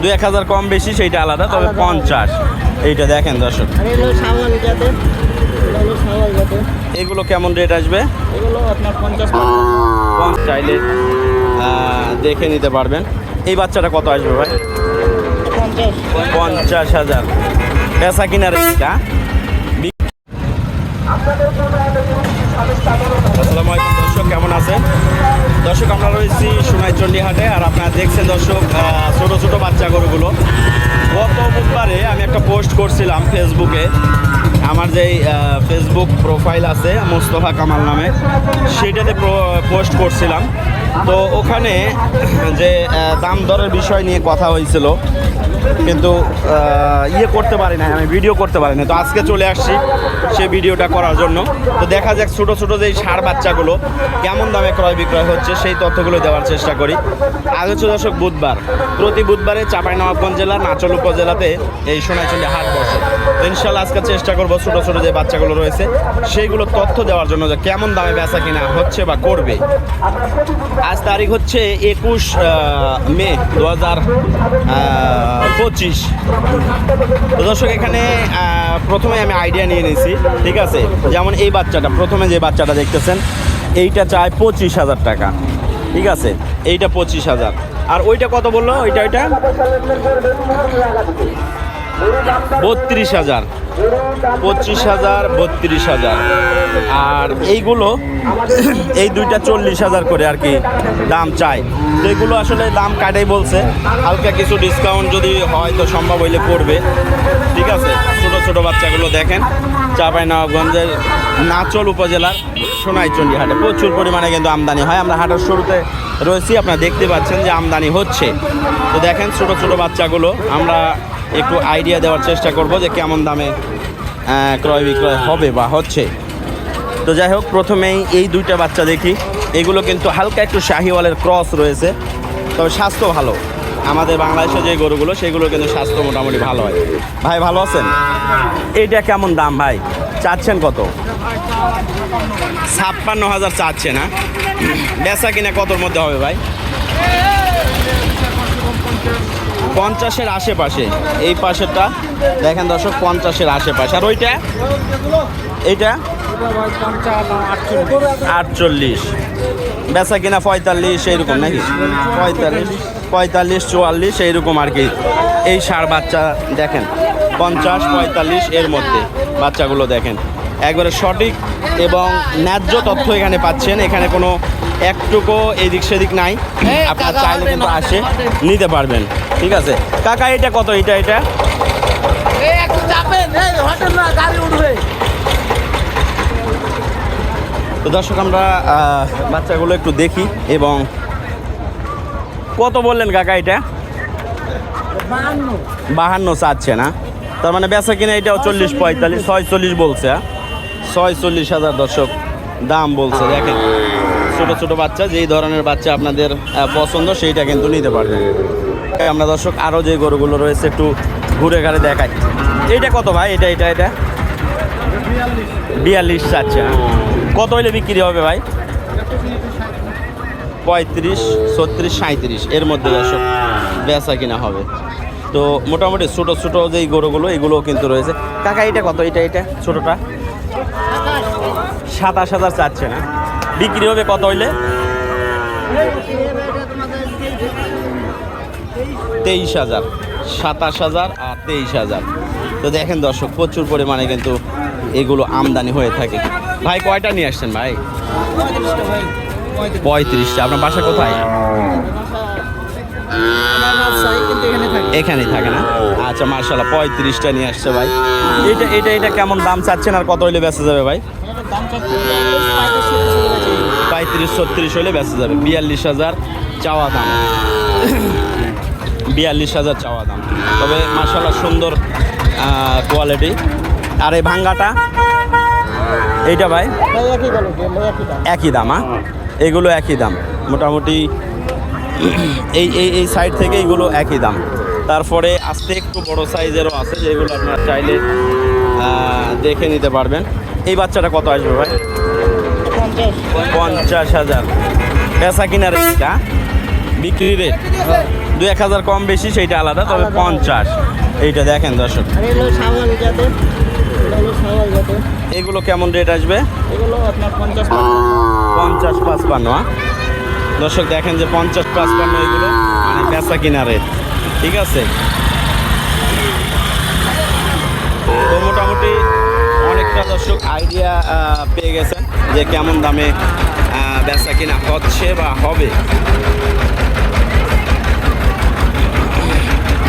দুই এক হাজার কম বেশি সেইটা আলাদা তবে পঞ্চাশ। এইটা দেখেন দর্শক। এগুলো কেমন রেট আসবে? চাইলে দেখে নিতে পারবেন। এই বাচ্চাটা কত আসবে ভাই? পঞ্চাশ। হাজার। পেশা কিনার রেটটা দর্শক, আমরা রয়েছি সোনাইচন্ডী হাটে আর আপনারা দেখছেন দর্শক ছোট ছোট বাচ্চা গরুগুলো। গত বুধবারে আমি একটা পোস্ট করছিলাম ফেসবুকে। আমার যেই ফেসবুক প্রোফাইল আছে, মোস্তফা কামাল নামে, সেটাতে পোস্ট করছিলাম। তো ওখানে যে দাম দরের বিষয় নিয়ে কথা হয়েছিল, কিন্তু ইয়ে করতে পারি না আমি ভিডিও করতে পারি না তো আজকে চলে আসছি সে ভিডিওটা করার জন্য। তো দেখা যাক ছোটো ছোটো যেই সার বাচ্চাগুলো কেমন দামে ক্রয় বিক্রয় হচ্ছে, সেই তথ্যগুলো দেওয়ার চেষ্টা করি। আজ হচ্ছে বুধবার। প্রতি বুধবারে চাঁপাইনবাবগঞ্জ জেলা, নাচল উপজেলাতে এই সোনাইচন্ডী হাট বসে। ইনশাল্লাহ আজকে চেষ্টা করব ছোটো ছোটো যে বাচ্চাগুলো রয়েছে, সেইগুলো তথ্য দেওয়ার জন্য যে কেমন দামে বেচা কিনা হচ্ছে বা করবে। আজ তারিখ হচ্ছে একুশ মে দু হাজার পঁচিশ। দর্শক, এখানে প্রথমে আমি আইডিয়া নিয়ে নিয়েছি ঠিক আছে? যেমন এই বাচ্চাটা, প্রথমে যে বাচ্চাটা দেখতেছেন, এইটা চায় পঁচিশ হাজার টাকা, ঠিক আছে? এইটা পঁচিশ হাজার। আর ওইটা কত বলল? ওইটা ওইটা? বত্রিশ হাজার। পঁচিশ হাজার, বত্রিশ হাজার। আর এইগুলো, এই দুইটা চল্লিশ হাজার করে আর কি দাম চাই। তো এগুলো আসলে দাম কাটাই বলছে। হালকা কিছু ডিসকাউন্ট যদি হয় তো সম্ভব হইলে করবে। ঠিক আছে? ছোটো ছোটো বাচ্চাগুলো দেখেন। চাঁপাইনবাবগঞ্জের নাচল উপজেলার সোনাইচন্ডী হাটে প্রচুর পরিমাণে কিন্তু আমদানি হয়। আমরা হাটের শুরুতে রয়েছি, আপনারা দেখতে পাচ্ছেন যে আমদানি হচ্ছে। তো দেখেন ছোট ছোট বাচ্চাগুলো। আমরা একটু আইডিয়া দেওয়ার চেষ্টা করব যে কেমন দামে ক্রয় বিক্রয় হবে বা হচ্ছে। তো যাই হোক, প্রথমেই এই দুইটা বাচ্চা দেখি। এগুলো কিন্তু হালকা একটু শাহিওয়ালের ক্রস রয়েছে, তবে স্বাস্থ্য ভালো। আমাদের বাংলাদেশে যে গরুগুলো সেগুলো কিন্তু স্বাস্থ্য মোটামুটি ভালো হয়। ভাই, ভালো আছেন? এইটা কেমন দাম ভাই? চাচ্ছেন কত? ছাপ্পান্ন হাজার চাচ্ছে না বেচা কিনা কতর মধ্যে হবে ভাই? পঞ্চাশের আশেপাশে, এই পাশেরটা, দেখেন দর্শক, পঞ্চাশের আশেপাশে। আর ওইটা? এইটা? আটচল্লিশ। বেচা কিনা পঁয়তাল্লিশ, এইরকম নাকি? পঁয়তাল্লিশ পঁয়তাল্লিশ, চুয়াল্লিশ, এইরকম আর কি। এই সার বাচ্চা দেখেন, পঞ্চাশ, পঁয়তাল্লিশ এর মধ্যে বাচ্চাগুলো দেখেন। একবারে সঠিক এবং ন্যায্য তথ্য এখানে পাচ্ছেন। এখানে কোনো একটুকু এদিক সেদিক নাই। আপনার চাইলে কিন্তু আসে নিতে পারবেন। ঠিক আছে? কাকা এটা কত? এটা এটা? তো দর্শক আমরা বাচ্চাগুলো একটু দেখি এবং কত বললেন কাকা এটা? বাহান্ন। চাচ্ছে না। তার মানে বেচা কিনা এটাও চল্লিশ পঁয়তাল্লিশ ছয়চল্লিশ বলছে হ্যাঁ? ছয়চল্লিশ হাজার দর্শক দাম বলছে দেখেন। ছোট ছোট বাচ্চা, যেই ধরনের বাচ্চা আপনাদের পছন্দ, সেইটা কিন্তু নিতে পারবেন। আমরা দর্শক আরও যে গরুগুলো রয়েছে, একটু ঘুরে ঘাড়ে দেখাই। এইটা কত ভাই? এটা এটা এটা? বিয়াল্লিশ হ্যাঁ? কত হইলে বিক্রি হবে ভাই? পঁয়ত্রিশ, ছত্রিশ সাঁত্রিশ এর মধ্যে দর্শক, বেচা কিনা হবে। তো মোটামুটি ছোটো ছোটো যেই গরুগুলো, এগুলোও কিন্তু রয়েছে। কাকা এটা কত? এটা এটা ছোটোটা? সাতাশ হাজার চাচ্ছে না? বিক্রি হবে কত হইলে? তেইশ হাজার, সাতাশ হাজার আর তেইশ হাজার। তো দেখেন দর্শক, প্রচুর পরিমাণে কিন্তু এগুলো আমদানি হয়ে থাকে। ভাই, কয়টা নিয়ে আসছেন ভাই? পঁয়ত্রিশটা। আপনার বাসা কোথায়? এখানেই থাকে না? আচ্ছা মার্শাল্লাহ পঁয়ত্রিশটা নিয়ে আসছে ভাই। এটা এটা এটা কেমন দাম চাচ্ছেন আর কত হইলে বেঁচে যাবে ভাই? পঁয়ত্রিশ, ছত্রিশ হলে বেঁচে যাবে। বিয়াল্লিশ হাজার চাওয়া দাম। বিয়াল্লিশ হাজার চাওয়া দাম। তবে মার্শাল্লাহ সুন্দর কোয়ালিটি আর এই ভাঙ্গাটা? এইটা ভাই? ভাই একই দাম একই দাম হ্যাঁ এগুলো একই দাম। মোটামুটি এই এই এই সাইড থেকে এগুলো একই দাম। তারপরে আস্তে একটু বড় সাইজেরও আছে, যেগুলো আপনারা চাইলে দেখে নিতে পারবেন। এই বাচ্চাটা কত আসবে ভাই? পঞ্চাশ হাজার। বেচা কিনা রেটটা বিক্রি রেট দু এক হাজার কম বেশি সেইটা আলাদা তবে পঞ্চাশ। এইটা দেখেন দর্শক। এগুলো কেমন রেট আসবে? পঞ্চাশ পাঁচপান্ন হ্যাঁ? দর্শক দেখেন যে পঞ্চাশ পাঁচপান্ন এগুলো মানে বেচা কিনা রেট ঠিক আছে? তো মোটামুটি অনেকটা দর্শক আইডিয়া পেয়ে গেছেন যে কেমন দামে বেচা কিনা হচ্ছে বা হবে।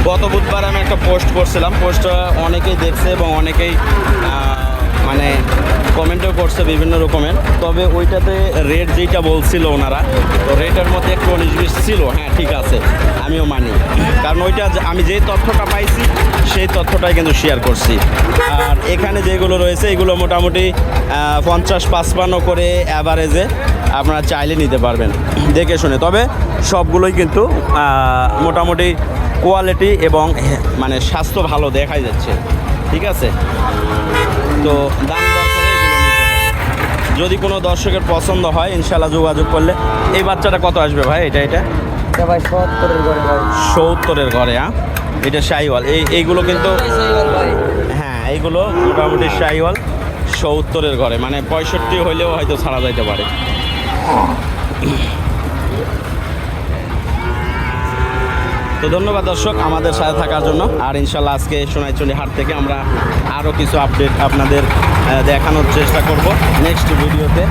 গত বুধবার আমি একটা পোস্ট করছিলাম। পোস্টটা অনেকেই দেখছে এবং অনেকেই মানে কমেন্টও করছে বিভিন্ন রকমের। তবে ওইটাতে রেট যেটা বলছিল ওনারা, তো রেটের মধ্যে একটু বিশ ছিল। হ্যাঁ ঠিক আছে। আমিও মানি। কারণ ওইটা আমি যে তথ্যটা পাইছি, সেই তথ্যটাই কিন্তু শেয়ার করছি। আর এখানে যেগুলো রয়েছে, এগুলো মোটামুটি পঞ্চাশ পাঁচপান্ন করে অ্যাভারেজে আপনারা চাইলে নিতে পারবেন। দেখে শুনে। তবে সবগুলোই কিন্তু মোটামুটি কোয়ালিটি এবং মানে স্বাস্থ্য ভালো দেখাই যাচ্ছে। ঠিক আছে? তো দাম দর করে এগুলো নিতে যদি কোনো দর্শকের পছন্দ হয় ইনশাল্লাহ যোগাযোগ করলে। এই বাচ্চাটা কত আসবে ভাই? এটা এটা? ভাই সত্তরের করে ভাই। সত্তরের ঘরে হ্যাঁ এটা শাহিওয়াল। এই এইগুলো কিন্তু হ্যাঁ এইগুলো মোটামুটি শাহিওয়াল। সত্তরের ঘরে মানে পঁয়ষট্টি হইলেও হয়তো ছাড়া যাইতে পারে। তো ধন্যবাদ দর্শক আমাদের সাথে থাকার জন্য। আর ইনশাল্লাহ আজকে সোনাইচন্ডী হাট থেকে আমরা আরও কিছু আপডেট আপনাদের দেখানোর চেষ্টা করব নেক্সট ভিডিওতে